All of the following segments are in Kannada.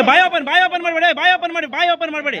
ಬಾಯ್ ಓಪನ್ ಬಾಯ್ ಓಪನ್ ಮಾಡಬೇಡಿ ಬಾಯ್ ಓಪನ್ ಮಾಡಿ ಬಾಯ್ ಓಪನ್ ಮಾಡಬೇಡಿ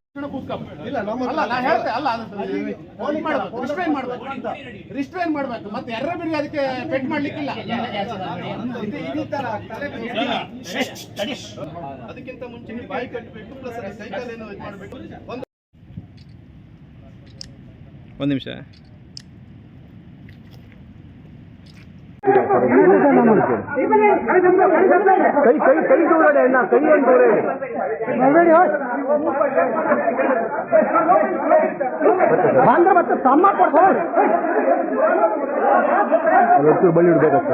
ಅಲ್ಲ ಹೇಳ್ತೆ ಅಲ್ಲ ರಿಸ್ಟ್ರೈನ್ ಮಾಡ್ಬೇಕು ರಿಸ್ಟ್ರೈನ್ ಮಾಡ್ಬೇಕು ಮತ್ತೆ ಎರರ ಬಿಡಿ ಅದಕ್ಕೆ ಪೆಟ್ ಮಾಡ್ಲಿಕ್ಕಿಲ್ಲ. ಅದಕ್ಕಿಂತ ಮುಂಚೆ ನೀವು ಬಾಯಿ ಕಟ್ಟಬೇಕು ಪ್ಲಸ್ ಸೈಕಲ್ ಏನೋ ಇದು ಮಾಡಬೇಕು. ಒಂದು ಒಂದು ನಿಮಿಷ. ಕೈ ಕೈ ಕೈ ದೂರ ಅಣ್ಣ ಕೈ ಏನು ದೂರ ಬಂದ್ರೆ ಮತ್ತೆ ತಮ್ಮ ಕೊಡ್ತಾರೆ ಬಳ್ಳಿ ಇಡ್ಬೇಕಂತ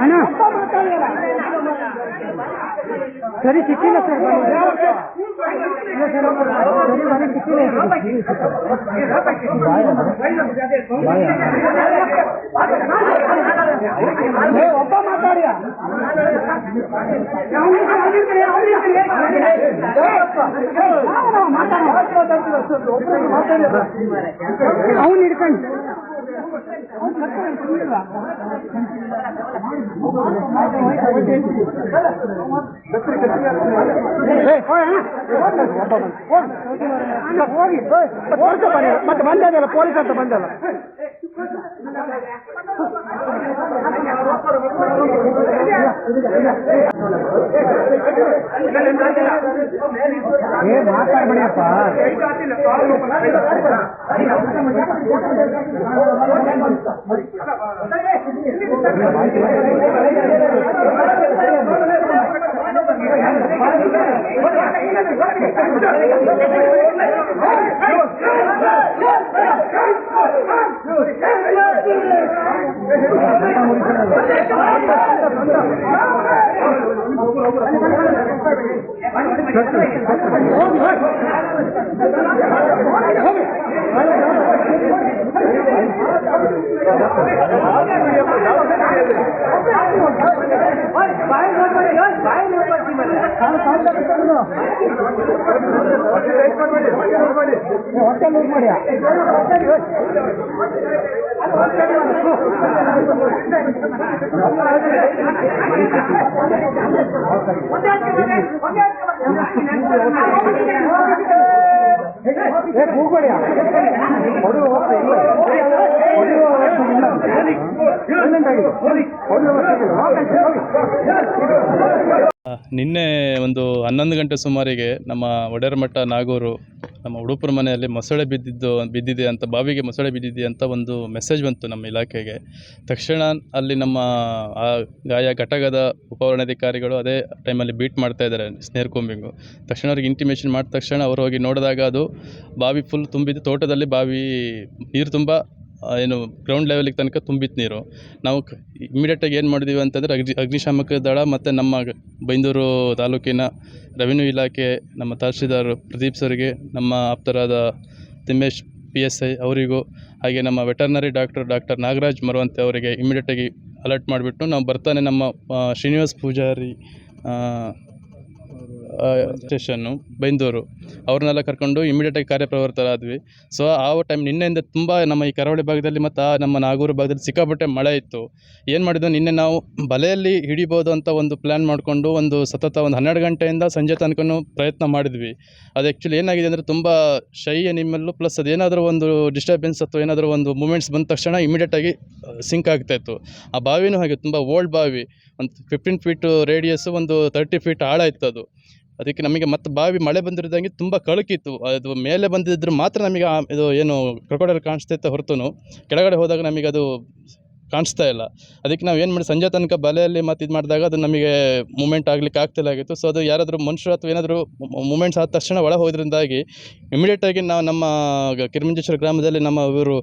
ಅಣ್ಣ ಸರಿ ಸಿಕ್ಕಿಲ್ಲ ಸರ್ ಸರಿ ಮನೆ ಸಿಕ್ಕಿಲ್ಲ ಒಬ್ಬ ಮಾತಾಡಿಯ ಅವನು ಹಿಡ್ಕೊಂಡು ಹೋಗಿ ಮತ್ತೆ ಬಂದಲ್ಲ ಪೊಲೀಸ್ ಅಂತ ಬಂದಲ್ಲ ಏ ಮಾತಾಡ್ಬೇಡಿಯಪ್ಪ ಬಾಯ್ ನೋಡ್ಬೇಡಿ ಬಾಯ್ ನೋಡ್ಬೇಡಿ ಮೇಲೆ ಸಾಲ ಸಾಲ ಹೊಟ್ಟೆ ಲೂಸ್ ಮಾಡಿಯಾ ಏ ಕೂಗ್ಬೇಡಿಯಾ ಹೊಡೆಯುವ ವ್ಯವಸ್ಥೆ ಇಲ್ಲ ಹೊಡೆಯುವ ವ್ಯವಸ್ಥೆ ಇಲ್ಲ ಸೈಲೆಂಟಾಗಿದೆ ಹೊಡೆಯುವ ವ್ಯವಸ್ಥೆ ಇಲ್ಲ ಹೋಗಿ. ನಿನ್ನೆ ಒಂದು ಹನ್ನೊಂದು ಗಂಟೆ ಸುಮಾರಿಗೆ ನಮ್ಮ ಒಡೆರಮಠ ನಾಗೂರು, ನಮ್ಮ ಉಡುಪರ ಮನೆಯಲ್ಲಿ ಮೊಸಳೆ ಬಿದ್ದಿದ್ದು, ಬಿದ್ದಿದೆ ಅಂತ, ಬಾವಿಗೆ ಮೊಸಳೆ ಬಿದ್ದಿದೆ ಅಂತ ಒಂದು ಮೆಸೇಜ್ ಬಂತು ನಮ್ಮ ಇಲಾಖೆಗೆ. ತಕ್ಷಣ ಅಲ್ಲಿ ನಮ್ಮ ಆ ಗಾಯ ಘಟಕದ ಉಪವರಣಾಧಿಕಾರಿಗಳು ಅದೇ ಟೈಮಲ್ಲಿ ಬೀಟ್ ಮಾಡ್ತಾ ಇದ್ದಾರೆ ಸ್ನೇರ್ ಕೊಂಬಿಂಗು ತಕ್ಷಣ ಅವ್ರಿಗೆ ಇಂಟಿಮೇಷನ್ ಮಾಡಿದ ತಕ್ಷಣ ಅವ್ರು ಹೋಗಿ ನೋಡಿದಾಗ ಅದು ಬಾವಿ ಫುಲ್ ತುಂಬಿದ್ದು, ತೋಟದಲ್ಲಿ ಬಾವಿ, ನೀರು ತುಂಬ ಏನು ಗ್ರೌಂಡ್ ಲೆವೆಲಿಗೆ ತನಕ ತುಂಬಿತ್ತು ನೀರು. ನಾವು ಇಮಿಡಿಯೇಟಾಗಿ ಏನು ಮಾಡಿದ್ದೀವಿ ಅಂತಂದರೆ ಅಗ್ನಿ, ಅಗ್ನಿಶಾಮಕ ದಳ ಮತ್ತು ನಮ್ಮ ಬೈಂದೂರು ತಾಲೂಕಿನ ರೆವಿನ್ಯೂ ಇಲಾಖೆ, ನಮ್ಮ ತಹಶೀಲ್ದಾರ್ ಪ್ರದೀಪ್ ಸರ್ಗೆ, ನಮ್ಮ ಆಪ್ತರಾದ ತಿಮ್ಮೇಶ್ ಪಿ ಎಸ್ ಐ ಅವರಿಗೂ, ಹಾಗೆ ನಮ್ಮ veterinary doctor doctor Nagaraj Maravanthe ಅವರಿಗೆ ಇಮಿಡಿಯೇಟಾಗಿ ಅಲರ್ಟ್ ಮಾಡಿಬಿಟ್ಟು ನಾವು ಬರ್ತಾನೆ ನಮ್ಮ ಶ್ರೀನಿವಾಸ್ ಪೂಜಾರಿ ಸ್ಟೇಷನ್ನು ಬೈಂದೂರು. ಅವ್ರನ್ನೆಲ್ಲ ಕರ್ಕೊಂಡು ಇಮಿಡಿಯೇಟಾಗಿ ಕಾರ್ಯಪ್ರವೃತ್ತರಾದ್ವಿ. ಸೊ ಆ ಟೈಮ್ ನಿನ್ನೆಯಿಂದ ತುಂಬ ನಮ್ಮ ಈ ಕರಾವಳಿ ಭಾಗದಲ್ಲಿ ಮತ್ತು ಆ ನಮ್ಮ ನಾಗೂರು ಭಾಗದಲ್ಲಿ ಸಿಕ್ಕಾಪಟ್ಟೆ ಮಳೆ ಇತ್ತು. ಏನು ಮಾಡಿದ್ದು ನಿನ್ನೆ ನಾವು ಬಲೆಯಲ್ಲಿ ಹಿಡಿಬೋದು ಅಂತ ಒಂದು ಪ್ಲ್ಯಾನ್ ಮಾಡಿಕೊಂಡು ಒಂದು ಸತತ ಒಂದು ಹನ್ನೆರಡು ಗಂಟೆಯಿಂದ ಸಂಜೆ ತನಕನೂ ಪ್ರಯತ್ನ ಮಾಡಿದ್ವಿ. ಅದು ಆ್ಯಕ್ಚುಲಿ ಏನಾಗಿದೆ ಅಂದರೆ ತುಂಬ ಶೈಯ ನಿಮ್ಮಲ್ಲೂ ಪ್ಲಸ್ ಅದೇನಾದರೂ ಒಂದು ಡಿಸ್ಟರ್ಬೆನ್ಸ್ ಅಥವಾ ಏನಾದರೂ ಒಂದು ಮೂಮೆಂಟ್ಸ್ ಬಂದ ತಕ್ಷಣ ಇಮಿಡಿಯೇಟಾಗಿ ಸಿಂಕ್ ಆಗ್ತಾಯಿತ್ತು ಆ ಬಾವಿನೂ ಹಾಗೆ ತುಂಬ ಓಲ್ಡ್ ಬಾವಿ. ಒಂದು ಫಿಫ್ಟೀನ್ ಫೀಟು ರೇಡಿಯಸ್ಸು ಒಂದು ತರ್ಟಿ ಫೀಟ್ ಆಳ ಇತ್ತು ಅದು. ಅದಕ್ಕೆ ನಮಗೆ ಮತ್ತೆ ಬಾವಿ ಮಳೆ ಬಂದಿರೋದಂಗೆ ತುಂಬ ಕಳುಕಿತ್ತು ಅದು ಮೇಲೆ ಬಂದಿದ್ರೆ ಮಾತ್ರ ನಮಗೆ ಇದು ಏನು ಕ್ರೊಕೊಡೈಲ್ ಕಾಣಿಸ್ತಿತ್ತು ಹೊರತು ಕೆಳಗಡೆ ಹೋದಾಗ ನಮಗೆ ಅದು ಕಾಣಿಸ್ತಾ ಇಲ್ಲ. ಅದಕ್ಕೆ ನಾವು ಏನು ಮಾಡಿ, ಸಂಜೆ ತನಕ ಬಲೆಯಲ್ಲಿ ಮತ್ತು ಇದು ಮಾಡಿದಾಗ ಅದು ನಮಗೆ ಮೂಮೆಂಟ್ ಆಗಲಿಕ್ಕೆ ಆಗ್ತಿಲ್ಲ ಆಗಿತ್ತು. ಸೊ ಅದು ಯಾರಾದರೂ ಮನುಷ್ಯರು ಅಥವಾ ಏನಾದರೂ ಮೂಮೆಂಟ್ಸ್ ಆದ ತಕ್ಷಣ ಒಳ ಹೋದ್ರಿಂದಾಗಿ ಇಮಿಡಿಯೇಟಾಗಿ ನಾವು ನಮ್ಮ ಕಿರಿಮಂಜೇಶ್ವರ ಗ್ರಾಮದಲ್ಲಿ ನಮ್ಮ ಇವರು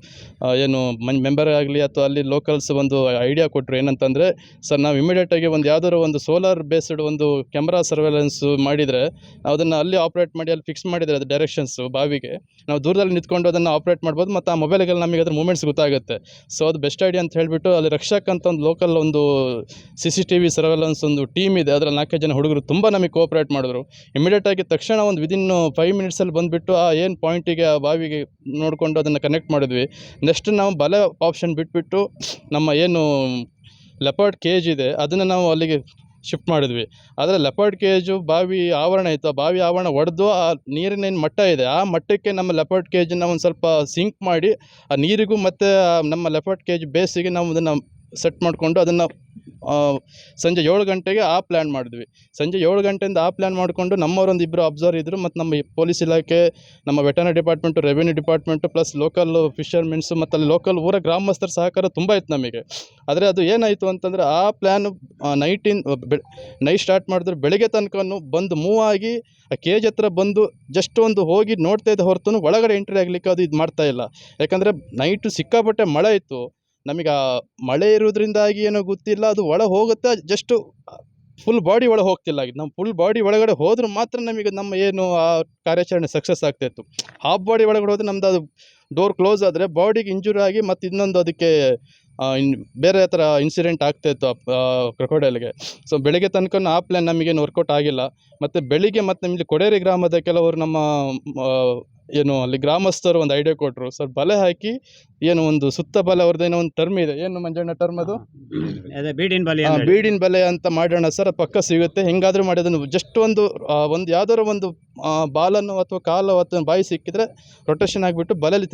ಏನು ಮನ್ ಮೆಂಬರ್ ಆಗಲಿ ಅಥವಾ ಅಲ್ಲಿ ಲೋಕಲ್ಸ್ ಒಂದು ಐಡಿಯಾ ಕೊಟ್ಟರು ಏನಂತಂದರೆ ಸರ್ ನಾವು ಇಮಿಡಿಯೇಟಾಗಿ ಒಂದು ಯಾವ್ದಾದ್ರು ಒಂದು ಸೋಲಾರ್ ಬೇಸ್ಡ್ ಒಂದು ಕ್ಯಾಮ್ರಾ ಸರ್ವೆಲೆನ್ಸ್ ಮಾಡಿದರೆ ಅದನ್ನು ಅಲ್ಲಿ ಆಪ್ರೇಟ್ ಮಾಡಿ, ಅಲ್ಲಿ ಫಿಕ್ಸ್ ಮಾಡಿದರೆ ಅದು ಡೈರೆಕ್ಷನ್ಸು ಬಾವಿಗೆ, ನಾವು ದೂರದಲ್ಲಿ ನಿಂತ್ಕೊಂಡು ಅದನ್ನು ಆಪ್ರೇಟ್ ಮಾಡ್ಬೋದು, ಮತ್ತು ಆ ಮೊಬೈಲ್ಗೆಲ್ಲ ನಮಗೆ ಅದ್ರ ಮೂಮೆಂಟ್ಸ್ ಗೊತ್ತಾಗುತ್ತೆ. ಸೊ ಅದು ಬೆಸ್ಟ್ ಐಡಿಯಾ ಅಂತ ಹೇಳಿಬಿಟ್ಟು ಅಲ್ಲಿ ರಕ್ಷಕ್ ಅಂತ ಒಂದು ಲೋಕಲ್ ಒಂದು C C T V surveillance ಒಂದು ಟೀಮ್ ಇದೆ. ಅದರಲ್ಲಿ ನಾಲ್ಕೈದು ಜನ ಹುಡುಗರು ತುಂಬ ನಮಗೆ ಕೋಆಪ್ರೇಟ್ ಮಾಡಿದ್ರು. ಇಮಿಡಿಯೇಟಾಗಿ ತಕ್ಷಣ ಒಂದು ವಿದಿನ್ ಫೈವ್ ಮಿನಿಟ್ಸಲ್ಲಿ ಬಂದುಬಿಟ್ಟು ಆ ಏನು ಪಾಯಿಂಟಿಗೆ ಆ ಬಾವಿಗೆ ನೋಡಿಕೊಂಡು ಅದನ್ನು ಕನೆಕ್ಟ್ ಮಾಡಿದ್ವಿ. ನೆಕ್ಸ್ಟ್ ನಾವು ಬಲೆ ಆಪ್ಷನ್ ಬಿಟ್ಬಿಟ್ಟು ನಮ್ಮ ಏನು ಲೆಪರ್ಡ್ ಕೇಜ್ ಇದೆ, ಅದನ್ನು ನಾವು ಅಲ್ಲಿಗೆ ಶಿಫ್ಟ್ ಮಾಡಿದ್ವಿ. ಆದರೆ ಲೆಪರ್ಡ್ ಕೇಜು ಬಾವಿ ಆವರಣ ಇತ್ತು. ಆ ಬಾವಿ ಆವರಣ ಒಡೆದು ಆ ನೀರಿನ ಏನು ಮಟ್ಟ ಇದೆ, ಆ ಮಟ್ಟಕ್ಕೆ ನಮ್ಮ ಲೆಪರ್ಡ್ ಕೇಜನ್ನು ಒಂದು ಸ್ವಲ್ಪ ಸಿಂಕ್ ಮಾಡಿ, ಆ ನೀರಿಗೂ ಮತ್ತು ನಮ್ಮ ಲೆಪರ್ಡ್ ಕೇಜ್ ಬೇಸಿಗೆ ನಾವು ಅದನ್ನು ಸೆಟ್ ಮಾಡಿಕೊಂಡು ಅದನ್ನು ಸಂಜೆ ಏಳು ಗಂಟೆಗೆ ಆ ಪ್ಲ್ಯಾನ್ ಮಾಡಿದ್ವಿ. ಸಂಜೆ ಏಳು ಗಂಟೆಯಿಂದ ಆ ಪ್ಲ್ಯಾನ್ ಮಾಡಿಕೊಂಡು ನಮ್ಮವರೊಂದು ಇಬ್ಬರು ಅಬ್ಸರ್ವ್ ಇದ್ದರು ಮತ್ತು ನಮ್ಮ ಪೊಲೀಸ್ ಇಲಾಖೆ, ನಮ್ಮ veterinary department revenue department plus local fishermens ಮತ್ತು ಅಲ್ಲಿ ಲೋಕಲ್ ಊರ ಗ್ರಾಮಸ್ಥರ ಸಹಕಾರ ತುಂಬ ಇತ್ತು ನಮಗೆ. ಆದರೆ ಅದು ಏನಾಯಿತು ಅಂತಂದರೆ ಆ ಪ್ಲ್ಯಾನ್ ನೈಟಿನ್ ಬೆ ನೈಟ್ ಸ್ಟಾರ್ಟ್ ಮಾಡಿದ್ರೆ ಬೆಳಗ್ಗೆ ತನಕ ಬಂದು ಮೂವ್ ಆಗಿ ಆ ಕೇಜ್ ಹತ್ರ ಬಂದು ಜಸ್ಟ್ ಒಂದು ಹೋಗಿ ನೋಡ್ತಾ ಇದ್ದ ಹೊರತು ಒಳಗಡೆ ಎಂಟ್ರಿ ಆಗಲಿಕ್ಕೆ ಅದು ಇದು ಮಾಡ್ತಾ ಇಲ್ಲ. ಯಾಕಂದರೆ ನೈಟು ಸಿಕ್ಕಾಪಟ್ಟೆ ಮಳೆ ಇತ್ತು. ನಮಗೆ ಮಳೆ ಇರೋದ್ರಿಂದಾಗಿ ಏನೋ ಗೊತ್ತಿಲ್ಲ, ಅದು ಒಳ ಹೋಗುತ್ತೆ ಜಸ್ಟು ಫುಲ್ ಬಾಡಿ ಒಳಗೆ ಹೋಗ್ತಿಲ್ಲ. ನಮ್ಮ ಫುಲ್ ಬಾಡಿ ಒಳಗಡೆ ಹೋದ್ರೆ ಮಾತ್ರ ನಮಗೆ ನಮ್ಮ ಏನು ಆ ಕಾರ್ಯಾಚರಣೆ ಸಕ್ಸಸ್ ಆಗ್ತಾಯಿತ್ತು ಹಾಫ್ ಬಾಡಿ ಒಳಗಡೆ ಹೋದ್ರೆ ನಮ್ದು ಅದು ಡೋರ್ ಕ್ಲೋಸ್ ಆದರೆ ಬಾಡಿಗೆ ಇಂಜುರಿ ಆಗಿ ಮತ್ತು ಇನ್ನೊಂದು ಅದಕ್ಕೆ ಬೇರೆ ಥರ ಇನ್ಸಿಡೆಂಟ್ ಆಗ್ತಾಯಿತ್ತು ಕ್ರೊಕೊಡೈಲ್ಗೆ ಸೊ ಬೆಳಿಗ್ಗೆ ತನಕ ಆ ಪ್ಲ್ಯಾನ್ ನಮಗೇನು ವರ್ಕೌಟ್ ಆಗಿಲ್ಲ. ಮತ್ತು ಬೆಳಿಗ್ಗೆ ಮತ್ತು ನಮ್ಮಲ್ಲಿ ಕೊಡೇರಿ ಗ್ರಾಮದ ಕೆಲವರು ನಮ್ಮ ಏನು ಅಲ್ಲಿ ಗ್ರಾಮಸ್ಥರು ಒಂದು ಐಡಿಯಾ ಕೊಟ್ಟರು ಸರ್ ಬಲೆ ಹಾಕಿ ಏನು ಒಂದು ಸುತ್ತ ಬಲೆ ಅವ್ರದ್ದು ಏನೋ ಒಂದು ಟರ್ಮ್ ಇದೆ. ಏನು ಮಂಜಣ್ಣ ಟರ್ಮ್ ಅದು? ಅದೇ ಬೀಡಿನ ಬಲೆ ಬೀಡಿನ ಬಲೆ ಅಂತ ಮಾಡೋಣ ಸರ್ ಅದು ಪಕ್ಕ ಸಿಗುತ್ತೆ. ಹೆಂಗಾದ್ರೂ ಮಾಡಿ ಅದನ್ನು ಜಸ್ಟ್ ಒಂದು ಆ, ಒಂದು ಯಾವ್ದಾದ್ರು ಒಂದು ಆ, ಬಾಲನ್ನು ಅಥವಾ ಕಾಲು ಅಥವಾ ಬಾಯಿ ಸಿಕ್ಕಿದ್ರೆ ರೊಟೇಷನ್ ಆಗಿಬಿಟ್ಟು ಬಲೆಯಲ್ಲಿ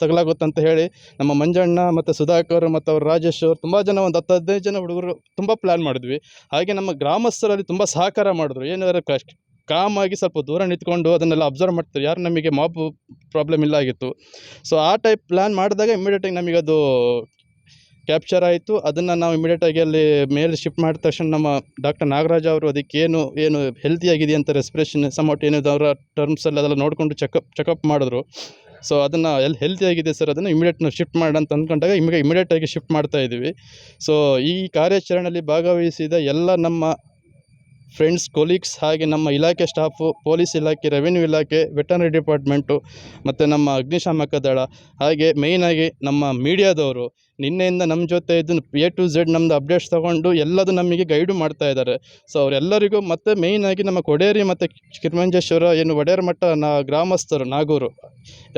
ತಗಲಾಗುತ್ತೆ ಅಂತ ಹೇಳಿ ನಮ್ಮ ಮಂಜಣ್ಣ ಮತ್ತು ಸುಧಾಕರ್ ಮತ್ತು ಅವ್ರ ರಾಜೇಶ್ ಅವರು ತುಂಬ ಜನ ಒಂದು ಹತ್ತು ಹದಿನೈದು ಜನ ಹುಡುಗರು ತುಂಬ ಪ್ಲ್ಯಾನ್ ಮಾಡಿದ್ವಿ. ಹಾಗೆ ನಮ್ಮ ಗ್ರಾಮಸ್ಥರಲ್ಲಿ ತುಂಬ ಸಹಕಾರ ಮಾಡಿದ್ರು. ಏನಾದ್ರು ಕಷ್ಟ ಕಾಮಾಗಿ ಸ್ವಲ್ಪ ದೂರ ನಿಂತ್ಕೊಂಡು ಅದನ್ನೆಲ್ಲ ಅಬ್ಸರ್ವ್ ಮಾಡ್ತಾರೆ ಯಾರು ನಮಗೆ ಮಾಬ್ ಪ್ರಾಬ್ಲಮ್ ಇಲ್ಲ ಆಗಿತ್ತು. ಸೊ ಆ ಟೈಪ್ ಪ್ಲ್ಯಾನ್ ಮಾಡಿದಾಗ ಇಮಿಡಿಯೇಟಾಗಿ ನಮಗೆ ಅದು ಕ್ಯಾಪ್ಚರ್ ಆಯಿತು. ಅದನ್ನು ನಾವು ಇಮಿಡಿಯೇಟಾಗಿ ಅಲ್ಲಿ ಮೇಲೆ ಶಿಫ್ಟ್ ಮಾಡಿದ ತಕ್ಷಣ ನಮ್ಮ ಡಾಕ್ಟರ್ ನಾಗರಾಜ್ ಅವರು ಅದಕ್ಕೆ ಏನು ಏನು ಹೆಲ್ತಿ ಆಗಿದೆ ಅಂತ ರೆಸ್ಪಿರೇಷನ್ ಸಮೌಟ್ ಏನಿದೆ ಅವರ ಟರ್ಮ್ಸಲ್ಲಿ ಅದೆಲ್ಲ ನೋಡಿಕೊಂಡು ಚೆಕಪ್ ಚೆಕಪ್ ಮಾಡಿದ್ರು. ಸೊ ಅದನ್ನು ಎಲ್ಲಿ ಹೆಲ್ತಿಯಾಗಿದೆ ಸರ್ ಅದನ್ನು ಇಮಿಡಿಯೇಟ್ ನಾವು ಶಿಫ್ಟ್ ಮಾಡಿ ಅಂತ ಅಂದ್ಕೊಂಡಾಗ ನಿಮಗೆ ಇಮಿಡಿಯೇಟಾಗಿ ಶಿಫ್ಟ್ ಮಾಡ್ತಾ ಇದ್ದೀವಿ. ಸೊ ಈ ಕಾರ್ಯಾಚರಣೆಯಲ್ಲಿ ಭಾಗವಹಿಸಿದ ಎಲ್ಲ ನಮ್ಮ ಫ್ರೆಂಡ್ಸ್ ಕೊಲೀಗ್ಸ್ ಹಾಗೆ ನಮ್ಮ ಇಲಾಖೆ ಸ್ಟಾಫು ಪೊಲೀಸ್ ಇಲಾಖೆ ರೆವಿನ್ಯೂ ಇಲಾಖೆ ವೆಟರ್ನರಿ ಡಿಪಾರ್ಟ್ಮೆಂಟು ಮತ್ತು ನಮ್ಮ ಅಗ್ನಿಶಾಮಕ ದಳ, ಹಾಗೆ ಮೇಯ್ನಾಗಿ ನಮ್ಮ ಮೀಡಿಯಾದವರು ನಿನ್ನೆಯಿಂದ ನಮ್ಮ ಜೊತೆ ಇದ್ದು ಎ ಟು ಝೆಡ್ ನಮ್ಮದು ಅಪ್ಡೇಟ್ಸ್ ತೊಗೊಂಡು ಎಲ್ಲದೂ ನಮಗೆ ಗೈಡು ಮಾಡ್ತಾ ಇದ್ದಾರೆ. ಸೊ ಅವರೆಲ್ಲರಿಗೂ ಮತ್ತು ಮೇಯ್ನಾಗಿ ನಮ್ಮ ಕೊಡೇರಿ ಮತ್ತು ಕಿರ್ಮಂಜೇಶ್ವರ ಏನು ಒಡೆಯರ್ ಮಠ ನಾ ಗ್ರಾಮಸ್ಥರು, ನಾಗೂರು,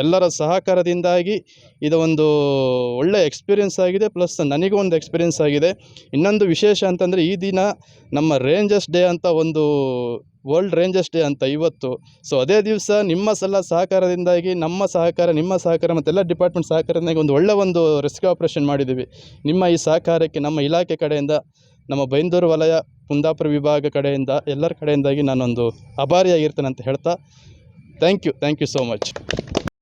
ಎಲ್ಲರ ಸಹಕಾರದಿಂದಾಗಿ ಇದು ಒಂದು ಒಳ್ಳೆಯ ಎಕ್ಸ್ಪೀರಿಯೆನ್ಸ್ ಆಗಿದೆ ಪ್ಲಸ್ ನನಗೂ ಒಂದು ಎಕ್ಸ್ಪೀರಿಯೆನ್ಸ್ ಆಗಿದೆ. ಇನ್ನೊಂದು ವಿಶೇಷ ಅಂತಂದರೆ ಈ ದಿನ ನಮ್ಮ ರೇಂಜರ್ಸ್ ಡೇ ಅಂತ ಒಂದು ವರ್ಲ್ಡ್ ರೇಂಜಸ್ ಡೇ ಅಂತ ಇವತ್ತು. ಸೊ ಅದೇ ದಿವಸ ನಿಮ್ಮ ಸಲ ಸಹಕಾರದಿಂದಾಗಿ, ನಮ್ಮ ಸಹಕಾರ, ನಿಮ್ಮ ಸಹಕಾರ ಮತ್ತೆಲ್ಲ ಡಿಪಾರ್ಟ್ಮೆಂಟ್ ಸಹಕಾರದಿಂದಾಗಿ ಒಂದು ಒಳ್ಳೆಯ ಒಂದು ರೆಸ್ಕ್ಯೂ ಆಪರೇಷನ್ ಮಾಡಿದ್ದೀವಿ ನಿಮ್ಮ ಈ ಸಹಕಾರಕ್ಕೆ, ನಮ್ಮ ಇಲಾಖೆ ಕಡೆಯಿಂದ, ನಮ್ಮ ಬೈಂದೂರು ವಲಯ, ಕುಂದಾಪುರ ವಿಭಾಗ ಕಡೆಯಿಂದ, ಎಲ್ಲರ ಕಡೆಯಿಂದಾಗಿ ನಾನೊಂದು ಅಭಾರಿಯಾಗಿರ್ತೇನೆ ಅಂತ ಹೇಳ್ತಾ thank you thank you so much